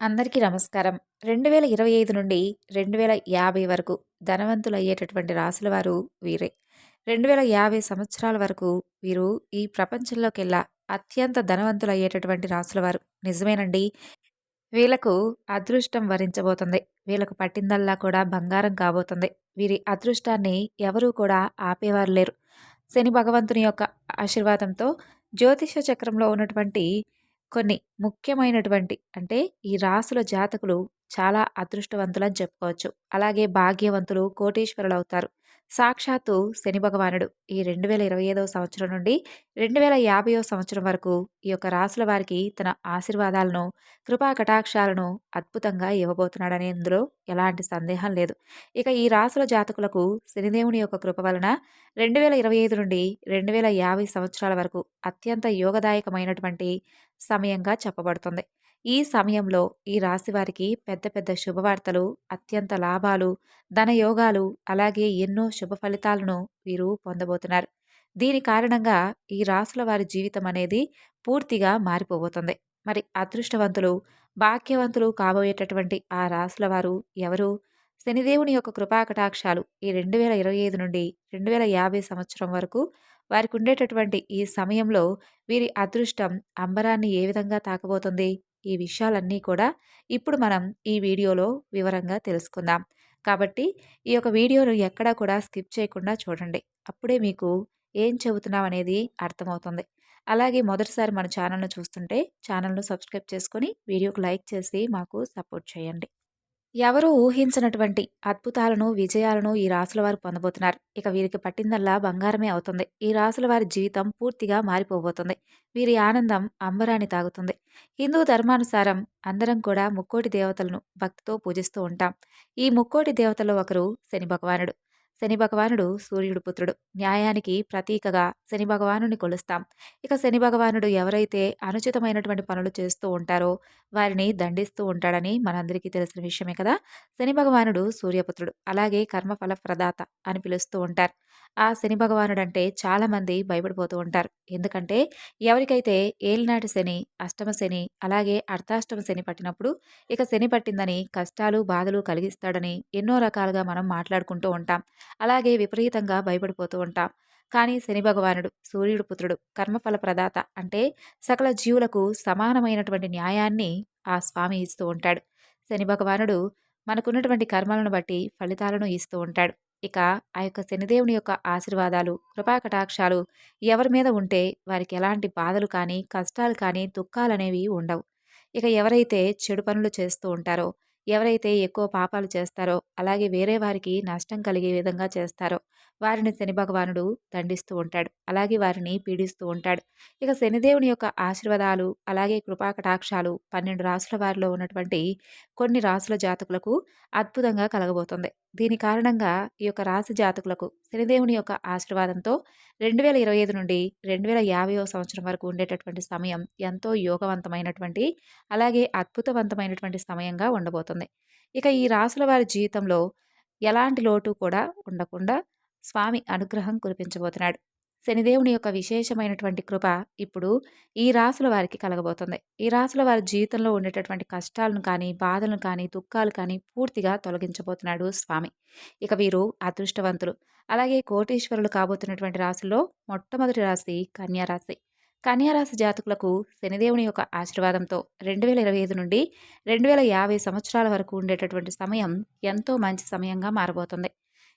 అందరికీ నమస్కారం. రెండు వేల ఇరవై ఐదు నుండి రెండు వేల యాభై వరకు ధనవంతులు అయ్యేటటువంటి రాసుల వారు వీరే. రెండు వేల యాభై సంవత్సరాల వరకు వీరు ఈ ప్రపంచంలోకెల్లా అత్యంత ధనవంతులు అయ్యేటటువంటి రాసుల వారు. నిజమేనండి. వీళ్ళకు అదృష్టం వరించబోతుంది. వీళ్ళకు పట్టిందల్లా కూడా బంగారం కాబోతుంది. వీరి అదృష్టాన్ని ఎవరూ కూడా ఆపేవారు లేరు. శని భగవంతుని యొక్క ఆశీర్వాదంతో జ్యోతిష చక్రంలో ఉన్నటువంటి కొన్ని ముఖ్యమైనటువంటి అంటే ఈ రాసుల జాతకులు చాలా అదృష్టవంతులని చెప్పుకోవచ్చు. అలాగే భాగ్యవంతులు కోటీశ్వరులు అవుతారు సాక్షాత్తు శని భగవానుడు. ఈ రెండు వేల ఇరవై ఐదవ సంవత్సరం నుండి రెండు వేల యాభైవ సంవత్సరం వరకు ఈ యొక్క రాసుల వారికి తన ఆశీర్వాదాలను కృపా కటాక్షాలను అద్భుతంగా ఇవ్వబోతున్నాడనే ఇందులో ఎలాంటి సందేహం లేదు. ఇక ఈ రాసుల జాతకులకు శనిదేవుని యొక్క కృప వలన రెండు వేల ఇరవై ఐదు నుండి రెండు వేల యాభై సంవత్సరాల వరకు అత్యంత యోగదాయకమైనటువంటి సమయంగా చెప్పబడుతుంది. ఈ సమయంలో ఈ రాశి వారికి పెద్ద పెద్ద శుభవార్తలు అత్యంత లాభాలు ధనయోగాలు అలాగే ఎన్నో శుభ ఫలితాలను వీరు పొందబోతున్నారు. దీని కారణంగా ఈ రాసుల వారి జీవితం అనేది పూర్తిగా మారిపోబోతుంది. మరి అదృష్టవంతులు భాగ్యవంతులు కాబోయేటటువంటి ఆ రాసుల వారు ఎవరు? శనిదేవుని యొక్క కృపాకటాక్షాలు ఈ రెండు వేల ఇరవై ఐదు నుండి రెండు వేల యాభై సంవత్సరం వరకు వారికి ఉండేటటువంటి ఈ సమయంలో వీరి అదృష్టం అంబరాన్ని ఏ విధంగా తాకబోతుంది? ఈ విషయాలన్నీ కూడా ఇప్పుడు మనం ఈ వీడియోలో వివరంగా తెలుసుకుందాం. కాబట్టి ఈ యొక్క వీడియోను ఎక్కడా కూడా స్కిప్ చేయకుండా చూడండి. అప్పుడే మీకు ఏం చెబుతున్నాం అనేది అర్థమవుతుంది. అలాగే మొదటిసారి మన ఛానల్ను చూస్తుంటే ఛానల్ను సబ్స్క్రైబ్ చేసుకొని వీడియోకు లైక్ చేసి మాకు సపోర్ట్ చేయండి. ఎవరూ ఊహించినటువంటి అద్భుతాలను విజయాలను ఈ రాసుల వారు పొందబోతున్నారు. ఇక వీరికి పట్టిందల్లా బంగారమే అవుతుంది. ఈ రాసుల వారి జీవితం పూర్తిగా మారిపోబోతుంది. వీరి ఆనందం అంబరాన్ని తాగుతుంది. హిందూ ధర్మానుసారం అందరం కూడా ముక్కోటి దేవతలను భక్తితో పూజిస్తూ ఉంటాం. ఈ ముక్కోటి దేవతలో ఒకరు శని భగవానుడు. శని భగవానుడు సూర్యుడు పుత్రుడు. న్యాయానికి ప్రతీకగా శని భగవానుని కొలుస్తాం. ఇక శని భగవానుడు ఎవరైతే అనుచితమైనటువంటి పనులు చేస్తూ ఉంటారో వారిని దండిస్తూ ఉంటాడని మనందరికీ తెలిసిన విషయమే కదా! శని భగవానుడు సూర్యపుత్రుడు. అలాగే కర్మఫల ప్రదాత అని పిలుస్తూ ఉంటారు. ఆ శని భగవానుడు అంటే చాలామంది భయపడిపోతూ ఉంటారు. ఎందుకంటే ఎవరికైతే ఏలినాటి శని అష్టమ శని అలాగే అర్ధాష్టమ శని పట్టినప్పుడు ఇక శని పట్టిందని కష్టాలు బాధలు కలిగిస్తాడని ఎన్నో రకాలుగా మనం మాట్లాడుకుంటూ ఉంటాం. అలాగే విపరీతంగా భయపడిపోతూ ఉంటాం. కానీ శని భగవానుడు సూర్యుడు పుత్రుడు కర్మఫల ప్రదాత అంటే సకల జీవులకు సమానమైనటువంటి న్యాయాన్ని ఆ స్వామి ఇస్తూ ఉంటాడు. శని భగవానుడు మనకున్నటువంటి కర్మలను బట్టి ఫలితాలను ఇస్తూ ఉంటాడు. ఇక ఆ యొక్క శనిదేవుని యొక్క ఆశీర్వాదాలు కృపాకటాక్షాలు ఎవరి మీద ఉంటే వారికి ఎలాంటి బాధలు కానీ కష్టాలు కానీ దుఃఖాలు అనేవి ఉండవు. ఇక ఎవరైతే చెడు పనులు చేస్తూ ఉంటారో ఎవరైతే ఎక్కువ పాపాలు చేస్తారో అలాగే వేరే వారికి నష్టం కలిగే విధంగా చేస్తారో వారిని శని భగవానుడు దండిస్తూ ఉంటాడు. అలాగే వారిని పీడిస్తూ ఉంటాడు. ఇక శనిదేవుని యొక్క ఆశీర్వాదాలు అలాగే కృపాకటాక్షాలు పన్నెండు రాసుల వారిలో ఉన్నటువంటి కొన్ని రాసుల జాతకులకు అద్భుతంగా కలగబోతుంది. దీని కారణంగా ఈ యొక్క రాశి జాతకులకు శనిదేవుని యొక్క ఆశీర్వాదంతో రెండు వేల ఇరవై ఐదు నుండి రెండు వేల యాభైవ సంవత్సరం వరకు ఉండేటటువంటి సమయం ఎంతో యోగవంతమైనటువంటి అలాగే అద్భుతవంతమైనటువంటి సమయంగా ఉండబోతుంది. ఇక ఈ రాసుల వారి జీవితంలో ఎలాంటి లోటు కూడా ఉండకుండా స్వామి అనుగ్రహం కురిపించబోతున్నాడు. శనిదేవుని యొక్క విశేషమైనటువంటి కృప ఇప్పుడు ఈ రాసుల వారికి కలగబోతుంది. ఈ రాసుల వారి జీవితంలో ఉండేటటువంటి కష్టాలను కానీ బాధలను కానీ దుఃఖాలు కానీ పూర్తిగా తొలగించబోతున్నాడు స్వామి. ఇక వీరు అదృష్టవంతులు. అలాగే కోటీశ్వరులు కాబోతున్నటువంటి రాసుల్లో మొట్టమొదటి రాశి కన్యారాశి కన్యారాశి జాతకులకు శనిదేవుని యొక్క ఆశీర్వాదంతో రెండు వేల ఇరవై ఐదు నుండి రెండు వేల యాభై సంవత్సరాల వరకు ఉండేటటువంటి సమయం ఎంతో మంచి సమయంగా మారబోతుంది.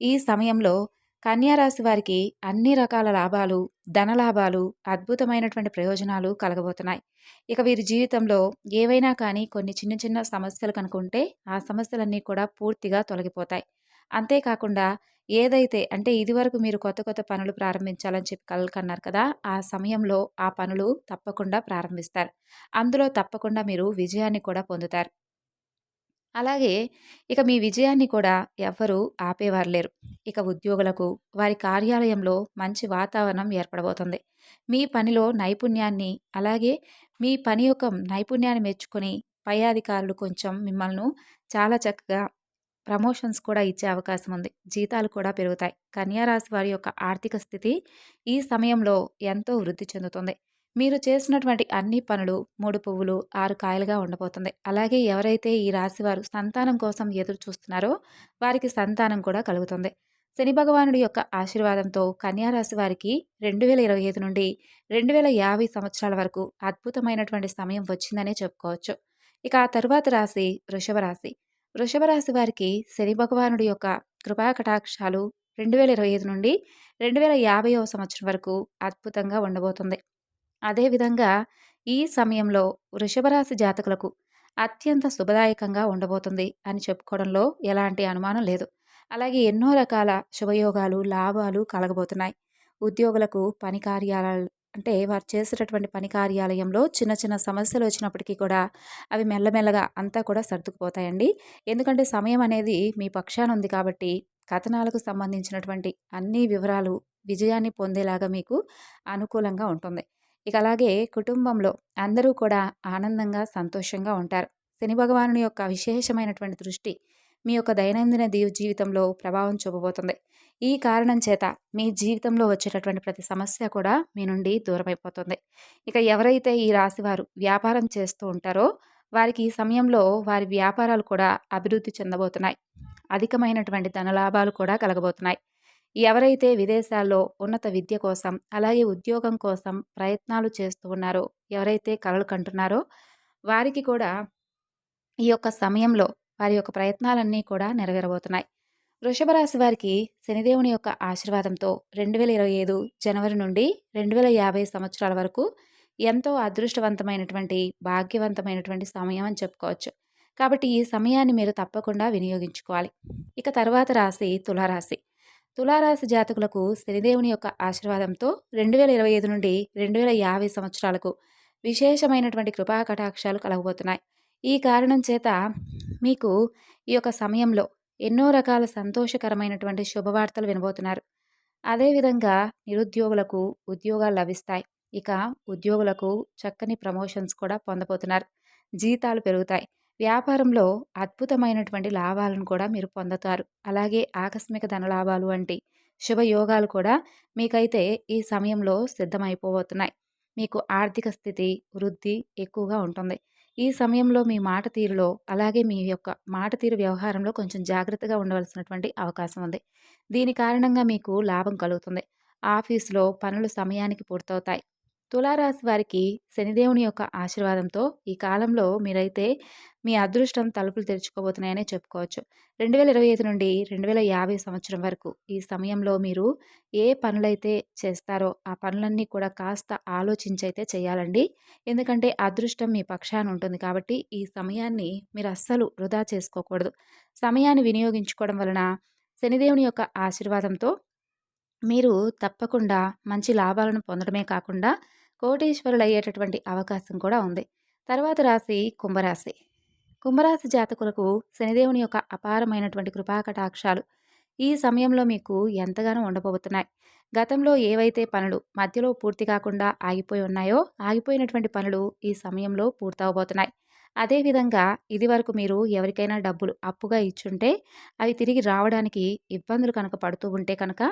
ఈ సమయంలో కన్యారాశి వారికి అన్ని రకాల లాభాలు ధనలాభాలు అద్భుతమైనటువంటి ప్రయోజనాలు కలగబోతున్నాయి. ఇక వీరి జీవితంలో ఏవైనా కానీ కొన్ని చిన్న చిన్న సమస్యలు కనుకుంటే ఆ సమస్యలన్నీ కూడా పూర్తిగా తొలగిపోతాయి. అంతేకాకుండా ఏదైతే అంటే ఇదివరకు మీరు కొత్త కొత్త పనులు ప్రారంభించాలని చెప్పి కలకన్నారు కదా ఆ సమయంలో ఆ పనులు తప్పకుండా ప్రారంభిస్తారు. అందులో తప్పకుండా మీరు విజయాన్ని కూడా పొందుతారు. అలాగే ఇక మీ విజయాన్ని కూడా ఎవ్వరూ ఆపేవారు లేరు ఇక ఉద్యోగులకు వారి కార్యాలయంలో మంచి వాతావరణం ఏర్పడబోతుంది. మీ పనిలో నైపుణ్యాన్ని అలాగే మీ పని యొక్క నైపుణ్యాన్ని మెచ్చుకొని పై అధికారులు కొంచెం మిమ్మల్ని చాలా చక్కగా ప్రమోషన్స్ కూడా ఇచ్చే అవకాశం ఉంది. జీతాలు కూడా పెరుగుతాయి. కన్యారాశి వారి యొక్క ఆర్థిక స్థితి ఈ సమయంలో ఎంతో వృద్ధి చెందుతుంది. మీరు చేసినటువంటి అన్ని పనులు మూడు పువ్వులు ఆరు కాయలుగా ఉండబోతుంది అలాగే ఎవరైతే ఈ రాశివారు సంతానం కోసం ఎదురు చూస్తున్నారో వారికి సంతానం కూడా కలుగుతుంది. శని భగవానుడి యొక్క ఆశీర్వాదంతో కన్యారాశి వారికి రెండు వేల ఇరవై ఐదు నుండి రెండు వేల యాభై సంవత్సరాల వరకు అద్భుతమైనటువంటి సమయం వచ్చిందనే చెప్పుకోవచ్చు. ఇక ఆ తరువాత రాశి వృషభ రాశి. వృషభ రాశి వారికి శని భగవానుడి యొక్క కృపా కటాక్షాలు రెండు వేల ఇరవై ఐదు నుండి రెండు వేల యాభైవ సంవత్సరం వరకు అద్భుతంగా ఉండబోతుంది. అదేవిధంగా ఈ సమయంలో వృషభరాశి జాతకులకు అత్యంత శుభదాయకంగా ఉండబోతుంది అని చెప్పుకోవడంలో ఎలాంటి అనుమానం లేదు. అలాగే ఎన్నో రకాల శుభయోగాలు లాభాలు కలగబోతున్నాయి. ఉద్యోగులకు పని కార్యాలయాలు అంటే వారు చేసేటటువంటి పని కార్యాలయంలో చిన్న చిన్న సమస్యలు వచ్చినప్పటికీ కూడా అవి మెల్లమెల్లగా అంతా కూడా సర్దుకుపోతాయండి. ఎందుకంటే సమయం అనేది మీ పక్షాన ఉంది కాబట్టి కథనాలకు సంబంధించినటువంటి అన్ని వివరాలు విజయాన్ని పొందేలాగా మీకు అనుకూలంగా ఉంటుంది. ఇక అలాగే కుటుంబంలో అందరూ కూడా ఆనందంగా సంతోషంగా ఉంటారు. శని భగవాను యొక్క విశేషమైనటువంటి దృష్టి మీ యొక్క దైనందిన దీవ జీవితంలో ప్రభావం చూపబోతుంది. ఈ కారణం చేత మీ జీవితంలో వచ్చేటటువంటి ప్రతి సమస్య కూడా మీ నుండి దూరమైపోతుంది. ఇక ఎవరైతే ఈ రాశివారు వ్యాపారం చేస్తూ ఉంటారో వారికి ఈ సమయంలో వారి వ్యాపారాలు కూడా అభివృద్ధి చెందబోతున్నాయి. అధికమైనటువంటి ధనలాభాలు కూడా కలగబోతున్నాయి. ఎవరైతే విదేశాల్లో ఉన్నత విద్య కోసం అలాగే ఉద్యోగం కోసం ప్రయత్నాలు చేస్తూ ఉన్నారో ఎవరైతే కలలు కంటున్నారో వారికి కూడా ఈ యొక్క సమయంలో వారి యొక్క ప్రయత్నాలన్నీ కూడా నెరవేరబోతున్నాయి. వృషభ రాశి వారికి శనిదేవుని యొక్క ఆశీర్వాదంతో రెండు వేల ఇరవై ఐదు జనవరి నుండి రెండు వేల యాభై సంవత్సరాల వరకు ఎంతో అదృష్టవంతమైనటువంటి భాగ్యవంతమైనటువంటి సమయం అని చెప్పుకోవచ్చు. కాబట్టి ఈ సమయాన్ని మీరు తప్పకుండా వినియోగించుకోవాలి. ఇక తర్వాత రాశి తులారాశి. తులారాశి జాతకులకు శనిదేవుని యొక్క ఆశీర్వాదంతో రెండు వేల ఇరవై ఐదు నుండి రెండు వేల యాభై సంవత్సరాలకు విశేషమైనటువంటి కృపా కటాక్షాలు కలగబోతున్నాయి. ఈ కారణం చేత మీకు ఈ యొక్క సమయంలో ఎన్నో రకాల సంతోషకరమైనటువంటి శుభవార్తలు వినబోతున్నారు. అదేవిధంగా నిరుద్యోగులకు ఉద్యోగాలు లభిస్తాయి. ఇక ఉద్యోగులకు చక్కని ప్రమోషన్స్ కూడా పొందబోతున్నారు. జీతాలు పెరుగుతాయి. వ్యాపారంలో అద్భుతమైనటువంటి లాభాలను కూడా మీరు పొందుతారు. అలాగే ఆకస్మిక ధనలాభాలు వంటి శుభయోగాలు కూడా మీకైతే ఈ సమయంలో సిద్ధమైపోబోతున్నాయి మీకు ఆర్థిక స్థితి వృద్ధి ఎక్కువగా ఉంటుంది. ఈ సమయంలో మీ మాట తీరులో అలాగే మీ యొక్క మాట తీరు వ్యవహారంలో కొంచెం జాగ్రత్తగా ఉండవలసినటువంటి అవకాశం ఉంది. దీని కారణంగా మీకు లాభం కలుగుతుంది. ఆఫీసులో పనులు సమయానికి పూర్తవుతాయి. తులారాశి వారికి శనిదేవుని యొక్క ఆశీర్వాదంతో ఈ కాలంలో మీరైతే మీ అదృష్టం తలుపులు తెరుచుకోబోతున్నాయనే చెప్పుకోవచ్చు. రెండు వేల ఇరవై ఐదు నుండి రెండు వేల యాభై సంవత్సరం వరకు ఈ సమయంలో మీరు ఏ పనులైతే చేస్తారో ఆ పనులన్నీ కూడా కాస్త ఆలోచించైతే చేయాలండి. ఎందుకంటే అదృష్టం మీ పక్షాన ఉంటుంది కాబట్టి ఈ సమయాన్ని మీరు అస్సలు వృధా చేసుకోకూడదు. సమయాన్ని వినియోగించుకోవడం వలన శనిదేవుని యొక్క ఆశీర్వాదంతో మీరు తప్పకుండా మంచి లాభాలను పొందడమే కాకుండా కోటీశ్వరులు అయ్యేటటువంటి అవకాశం కూడా ఉంది. తర్వాత రాశి కుంభరాశి. కుంభరాశి జాతకులకు శనిదేవుని యొక్క అపారమైనటువంటి కృపాకటాక్షాలు ఈ సమయంలో మీకు ఎంతగానో ఉండబోతున్నాయి. గతంలో ఏవైతే పనులు మధ్యలో పూర్తి కాకుండా ఆగిపోయి ఉన్నాయో ఆగిపోయినటువంటి పనులు ఈ సమయంలో పూర్తవబోతున్నాయి. అదేవిధంగా ఇది వరకు మీరు ఎవరికైనా డబ్బులు అప్పుగా ఇచ్చుంటే అవి తిరిగి రావడానికి ఇబ్బందులు కనుక పడుతూ ఉంటే కనుక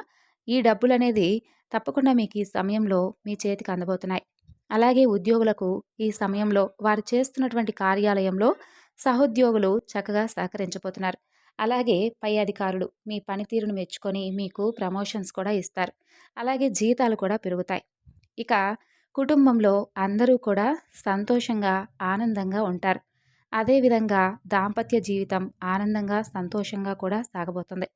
ఈ డబ్బులనేది తప్పకుండా మీకు ఈ సమయంలో మీ చేతికి అందబోతున్నాయి. అలాగే ఉద్యోగులకు ఈ సమయంలో వారు చేస్తున్నటువంటి కార్యాలయంలో సహోద్యోగులు చక్కగా సహకరించబోతున్నారు. అలాగే పై అధికారులు మీ పనితీరును మెచ్చుకొని మీకు ప్రమోషన్స్ కూడా ఇస్తారు. అలాగే జీతాలు కూడా పెరుగుతాయి. ఇక కుటుంబంలో అందరూ కూడా సంతోషంగా ఆనందంగా ఉంటారు. అదేవిధంగా దాంపత్య జీవితం ఆనందంగా సంతోషంగా కూడా సాగబోతుంది.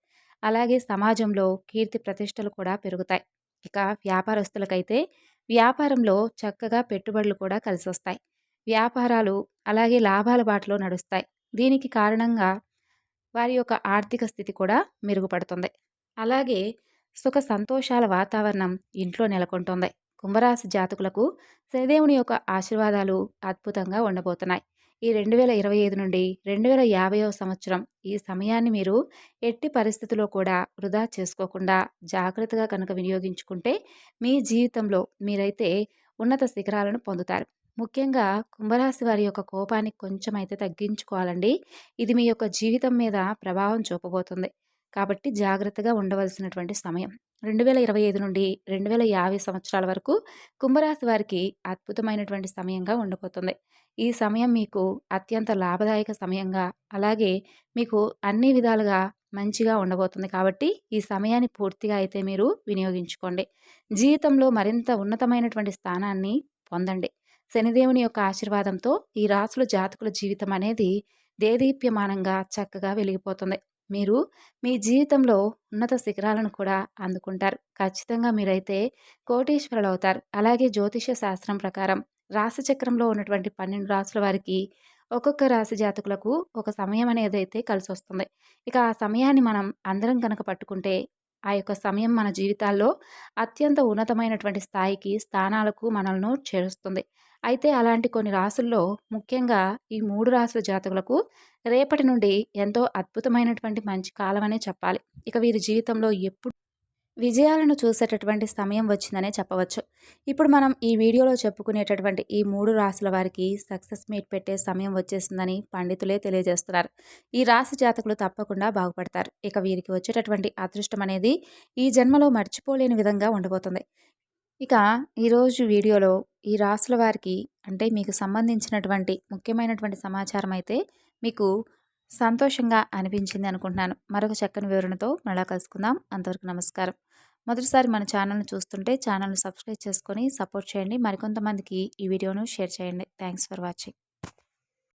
అలాగే సమాజంలో కీర్తి ప్రతిష్టలు కూడా పెరుగుతాయి. ఇక వ్యాపారస్తులకైతే వ్యాపారంలో చక్కగా పెట్టుబడులు కూడా కలిసి వస్తాయి వ్యాపారాలు అలాగే లాభాల బాటలో నడుస్తాయి. దీనికి కారణంగా వారి యొక్క ఆర్థిక స్థితి కూడా మెరుగుపడుతుంది. అలాగే సుఖ సంతోషాల వాతావరణం ఇంట్లో నెలకొంటుంది. కుంభరాశి జాతకులకు శనిదేవుని యొక్క ఆశీర్వాదాలు అద్భుతంగా ఉండబోతున్నాయి. ఈ రెండు వేల ఇరవై ఐదు నుండి రెండు వేల యాభైవ సంవత్సరం ఈ సమయాన్ని మీరు ఎట్టి పరిస్థితుల్లో కూడా వృధా చేసుకోకుండా జాగ్రత్తగా కనుక వినియోగించుకుంటే మీ జీవితంలో మీరైతే ఉన్నత శిఖరాలను పొందుతారు. ముఖ్యంగా కుంభరాశి వారి యొక్క కోపాన్ని కొంచెం అయితే తగ్గించుకోవాలండి. ఇది మీ యొక్క జీవితం మీద ప్రభావం చూపబోతుంది. కాబట్టి జాగ్రత్తగా ఉండవలసినటువంటి సమయం. రెండు వేల ఇరవై ఐదు నుండి రెండు వేల యాభై సంవత్సరాల వరకు కుంభరాశి వారికి అద్భుతమైనటువంటి సమయంగా ఉండబోతుంది ఈ సమయం మీకు అత్యంత లాభదాయక సమయంగా అలాగే మీకు అన్ని విధాలుగా మంచిగా ఉండబోతుంది కాబట్టి ఈ సమయాన్ని పూర్తిగా అయితే మీరు వినియోగించుకోండి. జీవితంలో మరింత ఉన్నతమైనటువంటి స్థానాన్ని పొందండి. శనిదేవుని యొక్క ఆశీర్వాదంతో ఈ రాసుల జాతకుల జీవితం అనేది దేదీప్యమానంగా చక్కగా వెలిగిపోతుంది. మీరు మీ జీవితంలో ఉన్నత శిఖరాలను కూడా అందుకుంటారు. ఖచ్చితంగా మీరైతే కోటీశ్వరులు అవుతారు అలాగే జ్యోతిష శాస్త్రం ప్రకారం రాశిచక్రంలో ఉన్నటువంటి పన్నెండు రాసుల వారికి ఒక్కొక్క రాశి జాతకులకు ఒక సమయం అనేది అయితే కలిసి వస్తుంది ఇక ఆ సమయాన్ని మనం అందరం కనుక పట్టుకుంటే ఆ యొక్క సమయం మన జీవితాల్లో అత్యంత ఉన్నతమైనటువంటి స్థాయికి స్థానాలకు మనల్ని చేరుస్తుంది. అయితే అలాంటి కొన్ని రాసుల్లో ముఖ్యంగా ఈ మూడు రాసుల జాతకులకు రేపటి నుండి ఎంతో అద్భుతమైనటువంటి మంచి కాలం అనే చెప్పాలి. ఇక వీరి జీవితంలో ఎప్పుడు విజయాలను చూసేటటువంటి సమయం వచ్చిందనే చెప్పవచ్చు. ఇప్పుడు మనం ఈ వీడియోలో చెప్పుకునేటటువంటి ఈ మూడు రాసుల వారికి సక్సెస్ మీట్ పెట్టే సమయం వచ్చేసిందని పండితులే తెలియజేస్తున్నారు. ఈ రాశి జాతకులు తప్పకుండా బాగుపడతారు. ఇక వీరికి వచ్చేటటువంటి అదృష్టం అనేది ఈ జన్మలో మర్చిపోలేని విధంగా ఉండబోతుంది. ఇక ఈరోజు వీడియోలో ఈ రాసుల వారికి అంటే మీకు సంబంధించినటువంటి ముఖ్యమైనటువంటి సమాచారం అయితే మీకు సంతోషంగా అనిపించింది అనుకుంటున్నాను. మరొక చక్కని వివరణతో మళ్ళా కలుసుకుందాం. అంతవరకు నమస్కారం. మొదటిసారి మన ఛానల్ని చూస్తుంటే ఛానల్ని సబ్స్క్రైబ్ చేసుకొని సపోర్ట్ చేయండి. మరికొంతమందికి ఈ వీడియోను షేర్ చేయండి. Thanks for watching.